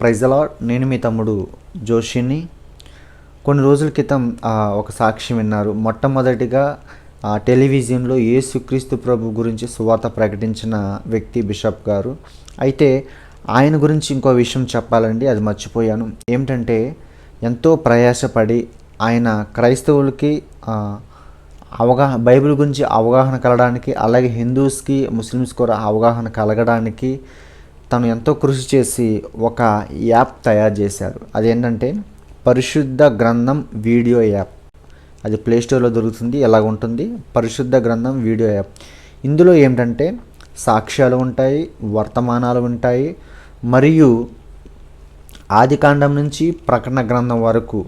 ప్రైజలా నేను మీ తమ్ముడు జోషిని. కొన్ని రోజుల క్రితం ఒక సాక్ష్యం విన్నారు. మొట్టమొదటిగా టెలివిజన్లో యేసుక్రీస్తు ప్రభు గురించి సువార్త ప్రకటించిన వ్యక్తి బిషప్ గారు. అయితే ఆయన గురించి ఇంకో విషయం చెప్పాలండి అది మర్చిపోయాను. ఏమిటంటే ఎంతో ప్రయాసపడి ఆయన క్రైస్తవులకి అవగాహన బైబిల్ గురించి అవగాహన కలగడానికి అలాగే హిందూస్కి ముస్లిమ్స్ కూడా అవగాహన కలగడానికి తను ఎంతో కృషి చేసి ఒక యాప్ తయారు చేశారు. అదేంటంటే పరిశుద్ధ గ్రంథం వీడియో యాప్. అది ప్లేస్టోర్లో దొరుకుతుంది ఎలాగ ఉంటుంది? పరిశుద్ధ గ్రంథం వీడియో యాప్. ఇందులో ఏమిటంటే సాక్ష్యాలు ఉంటాయి వర్తమానాలు ఉంటాయి మరియు ఆదికాండం నుంచి ప్రకటన గ్రంథం వరకు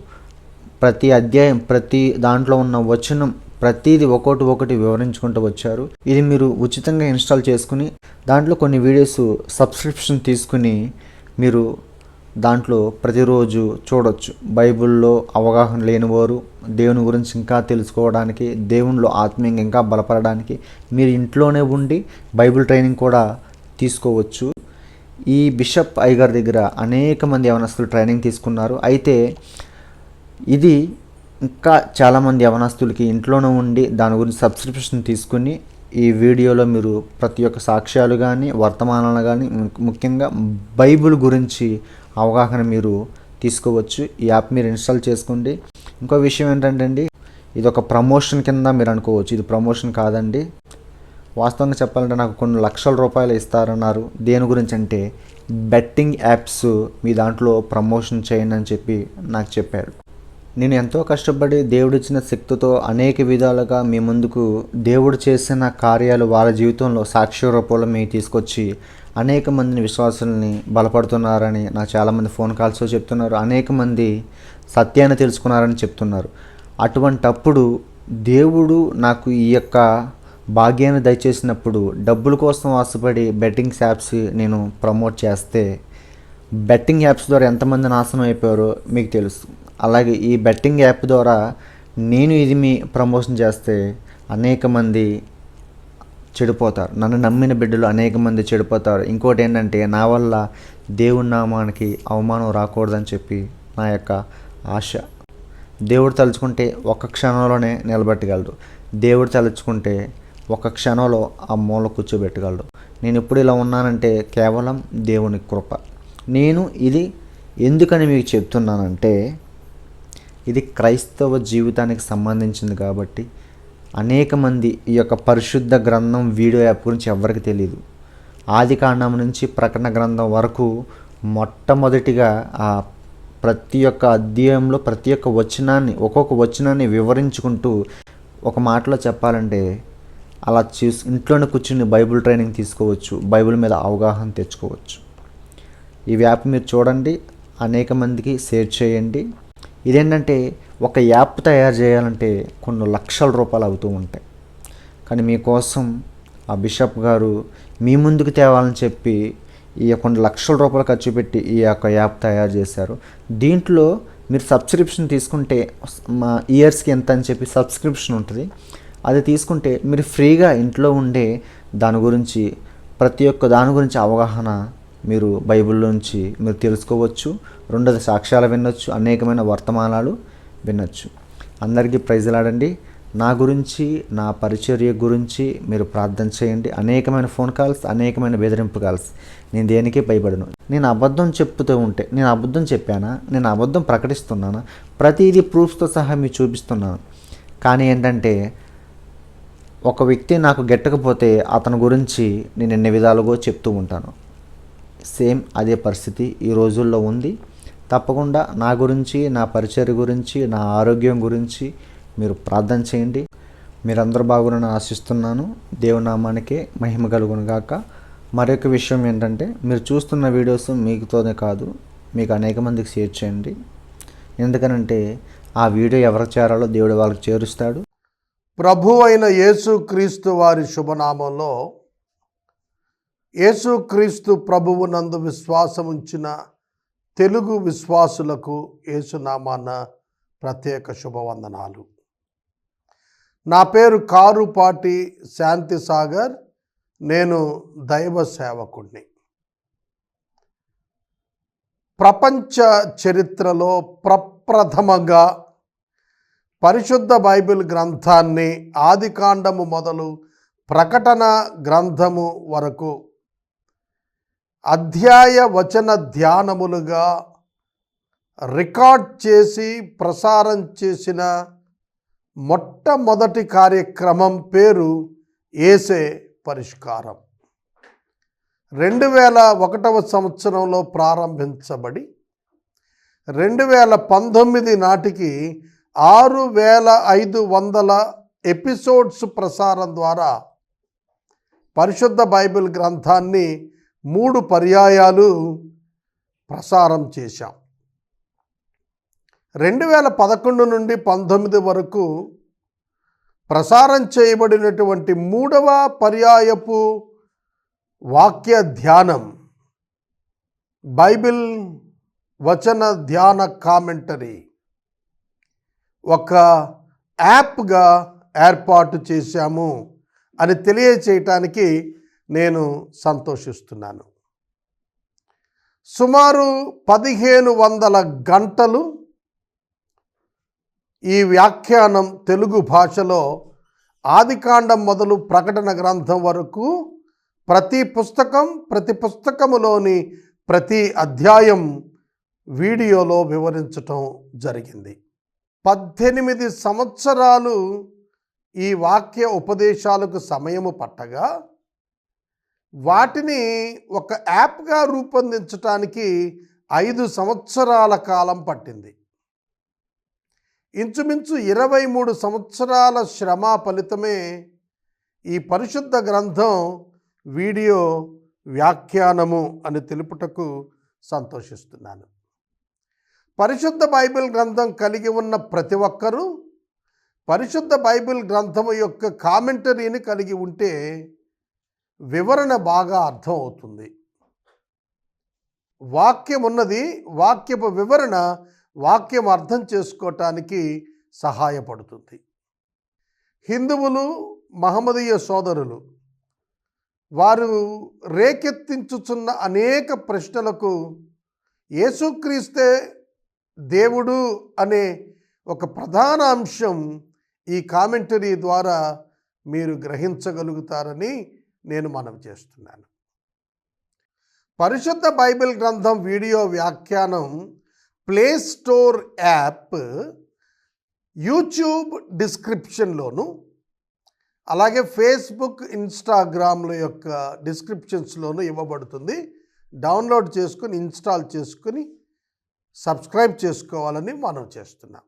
ప్రతి అధ్యాయం ప్రతి దాంట్లో ఉన్న వచనం ప్రతిదీ ఒకటి ఒకటి వివరించుకుంటూ వచ్చారు. ఇది మీరు ఉచితంగా ఇన్స్టాల్ చేసుకుని దాంట్లో కొన్ని వీడియోస్ సబ్స్క్రిప్షన్ తీసుకుని మీరు దాంట్లో ప్రతిరోజు చూడొచ్చు. బైబిల్లో అవగాహన లేనివారు దేవుని గురించి ఇంకా తెలుసుకోవడానికి దేవునిలో ఆత్మీయంగా ఇంకా బలపడడానికి మీరు ఇంట్లోనే ఉండి బైబిల్ ట్రైనింగ్ కూడా తీసుకోవచ్చు. ఈ బిషప్ ఐగర్ దగ్గర అనేక మంది యవనస్తులు ట్రైనింగ్ తీసుకున్నారు. అయితే ఇది ఇంకా చాలామంది యవనస్తులకి ఇంట్లోనే ఉండి దాని గురించి సబ్స్క్రిప్షన్ తీసుకుని ఈ వీడియోలో మీరు ప్రతి ఒక్క సాక్ష్యాలు కానీ వర్తమానాలు కానీ ముఖ్యంగా బైబిల్ గురించి అవగాహన మీరు తీసుకోవచ్చు. ఈ యాప్ మీరు ఇన్స్టాల్ చేసుకోండి. ఇంకో విషయం ఏంటంటే అండి ఇది ఒక ప్రమోషన్ కింద మీరు అనుకోవచ్చు. ఇది ప్రమోషన్ కాదండి. వాస్తవంగా చెప్పాలంటే నాకు కొన్ని లక్షల రూపాయలు ఇస్తారన్నారు. దేని గురించి అంటే బెట్టింగ్ యాప్స్ మీ దాంట్లో ప్రమోషన్ చేయండి అని చెప్పి నాకు చెప్పారు. నేను ఎంతో కష్టపడి దేవుడిచ్చిన శక్తితో అనేక విధాలుగా మీ ముందుకు దేవుడు చేసిన కార్యాలు వాళ్ళ జీవితంలో సాక్ష్య రూపంలో మీ తీసుకొచ్చి అనేక మందిని విశ్వాసుల్ని బలపడుతున్నారని నా చాలామంది ఫోన్ కాల్స్ చెప్తున్నారు. అనేక మంది సత్యాన్ని తెలుసుకున్నారని చెప్తున్నారు. అటువంటప్పుడు దేవుడు నాకు ఈ యొక్క భాగ్యాన్ని దయచేసినప్పుడు డబ్బుల కోసం ఆశపడి బెట్టింగ్ యాప్స్ నేను ప్రమోట్ చేస్తే బెట్టింగ్ యాప్స్ ద్వారా ఎంతమంది నాశనం అయిపోయారో మీకు తెలుసు. అలాగే ఈ బెట్టింగ్ యాప్ ద్వారా నేను ఇది మీ ప్రమోషన్ చేస్తే అనేక మంది చెడిపోతారు. నన్ను నమ్మిన బిడ్డలు అనేక మంది చెడిపోతారు. ఇంకోటి ఏంటంటే నా వల్ల దేవుడి నామానికి అవమానం రాకూడదని చెప్పి నా యొక్క ఆశ. దేవుడు తలుచుకుంటే ఒక క్షణంలోనే నిలబెట్టగలడు. దేవుడు తలుచుకుంటే ఒక క్షణంలో ఆ మూల కూర్చోబెట్టగలడు. నేను ఇప్పుడు ఇలా ఉన్నానంటే కేవలం దేవుని కృప. నేను ఇది ఎందుకని మీకు చెప్తున్నానంటే ఇది క్రైస్తవ జీవితానికి సంబంధించింది కాబట్టి అనేక మంది ఈ యొక్క పరిశుద్ధ గ్రంథం వీడియో యాప్ గురించి ఎవరికి తెలియదు ఆది కాండం నుంచి ప్రకటన గ్రంథం వరకు మొట్టమొదటిగా ఆ ప్రతి ఒక్క అధ్యాయంలో ప్రతి ఒక్క వచనాన్ని ఒక్కొక్క వచనాన్ని వివరించుకుంటూ ఒక మాటలో చెప్పాలంటే అలా చూసి ఇంట్లోనే కూర్చుని బైబిల్ ట్రైనింగ్ తీసుకోవచ్చు బైబిల్ మీద అవగాహన తెచ్చుకోవచ్చు. ఈ యాప్ మీరు చూడండి అనేక మందికి షేర్ చేయండి. ఇదేంటంటే ఒక యాప్ తయారు చేయాలంటే కొన్ని లక్షల రూపాయలు అవుతూ ఉంటాయి. కానీ మీకోసం ఆ బిషప్ గారు మీ ముందుకు తేవాలని చెప్పి ఈ కొన్ని లక్షల రూపాయలు ఖర్చు పెట్టి ఈ యొక్క యాప్ తయారు చేశారు. దీంట్లో మీరు సబ్స్క్రిప్షన్ తీసుకుంటే మా ఇయర్స్కి ఎంత అని చెప్పి సబ్స్క్రిప్షన్ ఉంటుంది. అది తీసుకుంటే మీరు ఫ్రీగా ఇంట్లో ఉండే దాని గురించి ప్రతి ఒక్క దాని గురించి అవగాహన మీరు బైబిల్ నుంచి మీరు తెలుసుకోవచ్చు రెండోది సాక్ష్యాలు వినొచ్చు అనేకమైన వర్తమానాలు వినొచ్చు. అందరికీ ప్రైజ్లాడండి నా గురించి నా పరిచర్య గురించి మీరు ప్రార్థన చేయండి. అనేకమైన ఫోన్ కాల్స్ అనేకమైన బెదిరింపు కాల్స్. నేను దేనికి భయపడను? నేను అబద్ధం చెప్తూ ఉంటే నేను అబద్ధం చెప్పానా? నేను అబద్ధం ప్రకటిస్తున్నానా? ప్రతిదీ ప్రూఫ్స్తో సహా మీకు చూపిస్తున్నాను. కానీ ఏంటంటే ఒక వ్యక్తి నాకు గెట్టకపోతే అతని గురించి నేను ఎన్ని విధాలుగా చెప్తూ ఉంటాను. సేమ్ అదే పరిస్థితి ఈ రోజుల్లో ఉంది. తప్పకుండా నా గురించి నా పరిచర్య గురించి నా ఆరోగ్యం గురించి మీరు ప్రార్థన చేయండి. మీరందరూ బాగున్నారని ఆశిస్తున్నాను. దేవునామానికే మహిమ కలుగును గాక. మరొక విషయం ఏంటంటే మీరు చూస్తున్న వీడియోస్ మీకుతోనే కాదు మీకు అనేక మందికి షేర్ చేయండి. ఎందుకనంటే ఆ వీడియో ఎవరికి చేరాలో దేవుడు వాళ్ళకి చేరుస్తాడు. ప్రభు అయిన యేసుక్రీస్తు వారి శుభనామంలో యేసుక్రీస్తు ప్రభువు నందు విశ్వాసం ఉంచిన తెలుగు విశ్వాసులకు యేసునామాన ప్రత్యేక శుభవందనాలు. నా పేరు కారుపాటి శాంతి సాగర్ నేను దైవ సేవకుణ్ణి. ప్రపంచ చరిత్రలో ప్రప్రథమంగా పరిశుద్ధ బైబిల్ గ్రంథాన్ని ఆదికాండము మొదలు ప్రకటన గ్రంథము వరకు అధ్యాయ వచన ధ్యానములుగా రికార్డ్ చేసి ప్రసారం చేసిన మొట్టమొదటి కార్యక్రమం పేరు ఏసే పరిష్కారం. రెండు వేల ఒకటవ సంవత్సరంలో ప్రారంభించబడి రెండు వేల పంతొమ్మిది నాటికి ఆరు వేల ఐదు వందల ఎపిసోడ్స్ ప్రసారం ద్వారా పరిశుద్ధ బైబిల్ గ్రంథాన్ని మూడు పర్యాయాలు ప్రసారం చేశాం. రెండు వేల పదకొండు నుండి పంతొమ్మిది వరకు ప్రసారం చేయబడినటువంటి మూడవ పర్యాయపు వాక్య ధ్యానం బైబిల్ వచన ధ్యాన కామెంటరీ ఒక యాప్గా ఏర్పాటు చేశాము అని తెలియచేయటానికి నేను సంతోషిస్తున్నాను. సుమారు పదిహేను వందల గంటలు ఈ వ్యాఖ్యానం తెలుగు భాషలో ఆదికాండం మొదలు ప్రకటన గ్రంథం వరకు ప్రతి పుస్తకం ప్రతి పుస్తకములోని ప్రతి అధ్యాయం వీడియోలో వివరించటం జరిగింది. పద్దెనిమిది సంవత్సరాలు ఈ వాక్య ఉపదేశాలకు సమయము పట్టగా వాటిని ఒక యాప్గా రూపొందించటానికి ఐదు సంవత్సరాల కాలం పట్టింది. ఇంచుమించు ఇరవై మూడు సంవత్సరాల శ్రమ ఫలితమే ఈ పరిశుద్ధ గ్రంథం వీడియో వ్యాఖ్యానము అని తెలుపుటకు సంతోషిస్తున్నాను. పరిశుద్ధ బైబిల్ గ్రంథం కలిగి ఉన్న ప్రతి ఒక్కరూ పరిశుద్ధ బైబిల్ గ్రంథము యొక్క కామెంటరీని కలిగి ఉంటే వివరణ బాగా అర్థం అవుతుంది వాక్యం ఉన్నది వాక్యపు వివరణ వాక్యం అర్థం చేసుకోవటానికి సహాయపడుతుంది. హిందువులు మహమ్మదీయ సోదరులు వారు రేకెత్తించుచున్న అనేక ప్రశ్నలకు యేసుక్రీస్తే దేవుడు అనే ఒక ప్రధాన అంశం ఈ కామెంటరీ ద్వారా మీరు గ్రహించగలుగుతారని నేను మనవి చేస్తున్నాను. పరిశుద్ధ బైబిల్ గ్రంథం వీడియో వ్యాఖ్యానం ప్లే స్టోర్ యాప్ యూట్యూబ్ డిస్క్రిప్షన్లోను అలాగే ఫేస్బుక్ ఇన్స్టాగ్రామ్ల యొక్క డిస్క్రిప్షన్స్లోనూ ఇవ్వబడుతుంది. డౌన్లోడ్ చేసుకుని ఇన్స్టాల్ చేసుకుని సబ్స్క్రైబ్ చేసుకోవాలని మనం చేస్తున్నాం.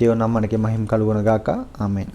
దేవుని నామానికి మహిమ కలుగునగాక. ఆమె